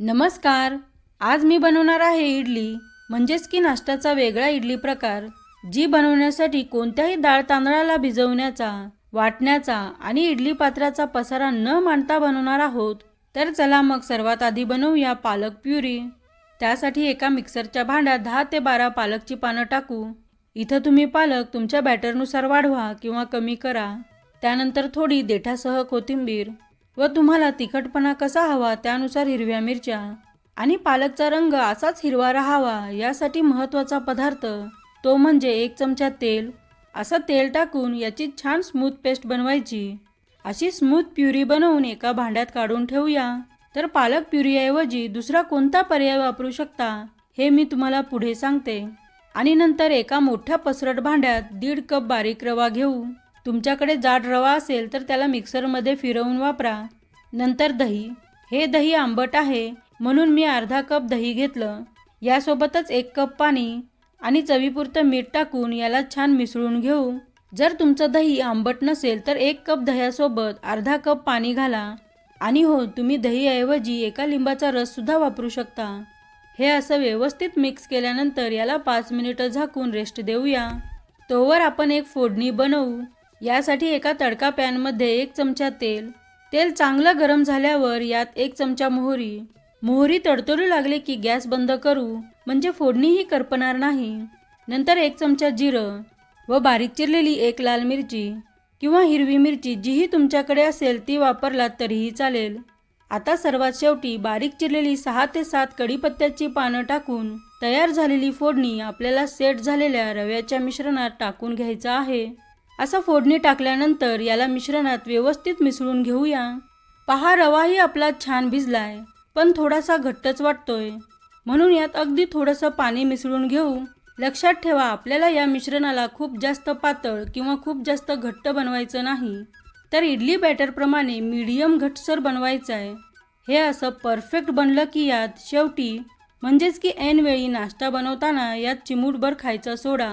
नमस्कार. आज मी बनवणार आहे इडली म्हणजेच की नाश्त्याचा वेगळा इडली प्रकार जी बनवण्यासाठी कोणत्याही डाळ तांदळाला भिजवण्याचा वाटण्याचा आणि इडली पात्राचा पसारा न मांडता बनवणार आहोत. तर चला मग सर्वात आधी बनवूया पालक प्युरी. त्यासाठी एका मिक्सरच्या भांड्यात दहा ते बारा पालकची पानं टाकू. इथं तुम्ही पालक तुमच्या बॅटरनुसार वाढवा किंवा कमी करा. त्यानंतर थोडी देठासह कोथिंबीर व तुम्हाला तिखटपणा कसा हवा त्यानुसार हिरव्या मिरच्या. आणि पालकचा रंग असाच हिरवा राहावा यासाठी महत्त्वाचा पदार्थ तो म्हणजे एक चमचा तेल. असं तेल टाकून याची छान स्मूथ पेस्ट बनवायची. अशी स्मूथ प्युरी बनवून एका भांड्यात काढून ठेवूया. तर पालक प्युरीऐवजी दुसरा कोणता पर्याय वापरू शकता हे मी तुम्हाला पुढे सांगते. आणि नंतर एका मोठ्या पसरट भांड्यात दीड कप बारीक रवा घेऊ. तुमच्याकडे जाड रवा असेल तर त्याला मिक्सरमध्ये फिरवून वापरा. नंतर दही. हे दही आंबट आहे म्हणून मी अर्धा कप दही घेतलं. यासोबतच एक कप पाणी आणि चवीपुरतं मीठ टाकून याला छान मिसळून घेऊ. जर तुमचं दही आंबट नसेल तर एक कप दह्यासोबत अर्धा कप पाणी घाला. आणि हो तुम्ही दहीऐवजी एका लिंबाचा रससुद्धा वापरू शकता. हे असं व्यवस्थित मिक्स केल्यानंतर याला पाच मिनिटं झाकून रेस्ट देऊया. तोवर आपण एक फोडणी बनवू. यासाठी एका तडका पॅनमध्ये एक चमचा तेल तेल चांगलं गरम झाल्यावर यात एक चमचा मोहरी. मोहरी तडतडू लागले की गॅस बंद करू म्हणजे फोडणीही करपणार नाही. नंतर एक चमचा जिरं व बारीक चिरलेली एक लाल मिरची किंवा हिरवी मिरची जीही तुमच्याकडे असेल ती वापरलात तरीही चालेल. आता सर्वात शेवटी बारीक चिरलेली सहा ते सात कढीपत्त्याची पानं टाकून तयार झालेली फोडणी आपल्याला सेट झालेल्या रव्याच्या मिश्रणात टाकून घ्यायचं आहे. असं फोडणी टाकल्यानंतर याला मिश्रणात व्यवस्थित मिसळून घेऊया. पहा रवाही आपला छान भिजलाय पण थोडासा घट्टच वाटतोय. म्हणून यात अगदी थोडंसं पाणी मिसळून घेऊ. लक्षात ठेवा आपल्याला या मिश्रणाला खूप जास्त पातळ किंवा खूप जास्त घट्ट बनवायचं नाही. तर इडली बॅटरप्रमाणे मीडियम घटसर बनवायचं आहे हे असं परफेक्ट बनलं की यात शेवटी म्हणजेच की ऐनवेळी नाश्ता बनवताना यात चिमूटभर खायचा सोडा.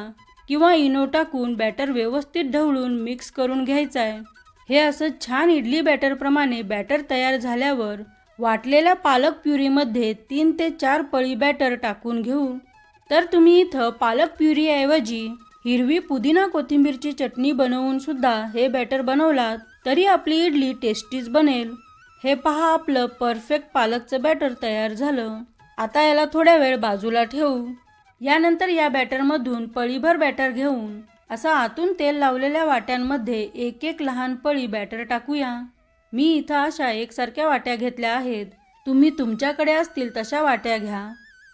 किंवा इनो टाकून बॅटर व्यवस्थित ढवळून मिक्स करून घ्यायचं आहे हे असं छान इडली बॅटरप्रमाणे बॅटर तयार झाल्यावर वाटलेल्या पालक प्युरीमध्ये तीन ते चार पळी बॅटर टाकून घेऊ. तर तुम्ही इथं पालक प्युरीऐवजी हिरवी पुदिना कोथिंबीरची चटणी बनवून सुद्धा हे बॅटर बनवलात तरी आपली इडली टेस्टीच बनेल. हे पहा आपलं परफेक्ट पालकचं बॅटर तयार झालं. आता याला थोड्या वेळ बाजूला ठेवू. यानंतर या बॅटरमधून पळीभर बॅटर घेऊन असा आतून तेल लावलेल्या वाट्यांमध्ये एक एक लहान पळी बॅटर टाकूया. मी इथं अशा एकसारख्या वाट्या घेतल्या आहेत. तुम्ही तुमच्याकडे असतील तशा वाट्या घ्या.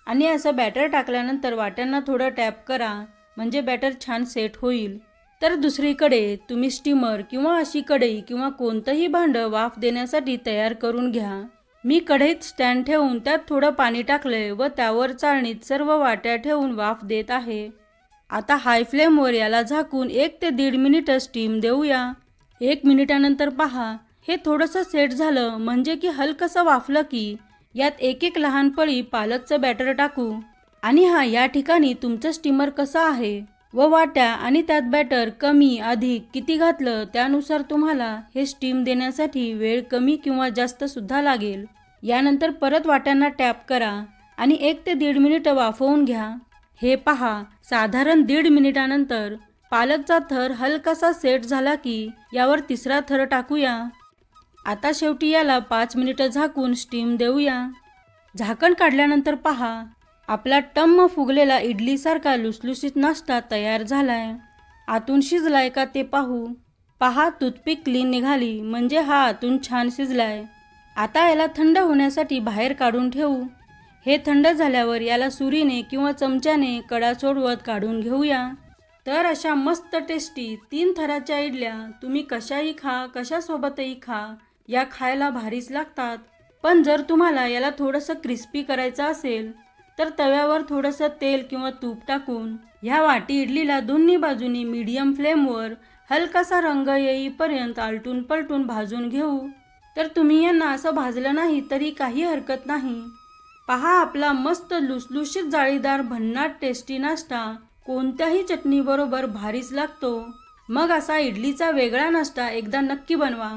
आणि असं बॅटर टाकल्यानंतर वाट्यांना थोडं टॅप करा म्हणजे बॅटर छान सेट होईल. तर दुसरीकडे तुम्ही स्टीमर किंवा अशी कढई किंवा कोणतंही भांडं वाफ देण्यासाठी तयार करून घ्या. मी कढईत स्टँड ठेवून त्यात थोडं पाणी टाकलंय व त्यावर चाळणीत सर्व वाट्या ठेवून वाफ देत आहे. आता हाय फ्लेमवर याला झाकून एक ते दीड मिनिटं स्टीम देऊया. एक मिनिटानंतर पहा. हे थोडंसं सेट झालं म्हणजे की हलकसं वाफलं की यात एक एक लहान पळी पालकचं बॅटर टाकू. आणि हा या ठिकाणी तुमचं स्टीमर कसं आहे? व वाट्या आणि त्यात बॅटर कमी अधिक किती घातलं त्यानुसार तुम्हाला हे स्टीम देण्यासाठी वेळ कमी किंवा जास्त सुद्धा लागेल. यानंतर परत वाट्यांना टॅप करा आणि एक ते दीड मिनिटं वाफवून घ्या. हे पहा साधारण दीड मिनिटानंतर पालकचा थर हलकासा सेट झाला की यावर तिसरा थर टाकूया. आता शेवटी याला पाच मिनिटं झाकून स्टीम देऊया. झाकण काढल्यानंतर पहा आपला टम्म फुगलेला इडलीसारखा लुसलुसीत नाश्ता तयार झालाय. आतून शिजलाय का ते पाहू. पहा टूथपिक क्लीन निघाली म्हणजे हा आतून छान शिजलाय. आता याला थंड होण्यासाठी बाहेर काढून ठेवू. हे थंड झाल्यावर याला सुरीने किंवा चमच्याने कडा सोडवत काढून घेऊया. तर अशा मस्त टेस्टी तीन थराच्या इडल्या तुम्ही कशाही खा कशासोबतही खा या खायला भारीच लागतात. पण जर तुम्हाला याला थोडंसं क्रिस्पी करायचं असेल तर तव्यावर थोडंसं तेल किंवा तूप टाकून ह्या वाटी इडलीला दोन्ही बाजूनी मीडियम फ्लेमवर हलकासा रंग येईपर्यंत आलटून पलटून भाजून घेऊ. तर तुम्ही यांना असं भाजलं नाही तरी काही हरकत नाही. पहा आपला मस्त लुसलुशीत जाळीदार भन्नाट टेस्टी नाश्ता कोणत्याही चटणीबरोबर भारीच लागतो. मग असा इडलीचा वेगळा नाश्ता एकदा नक्की बनवा.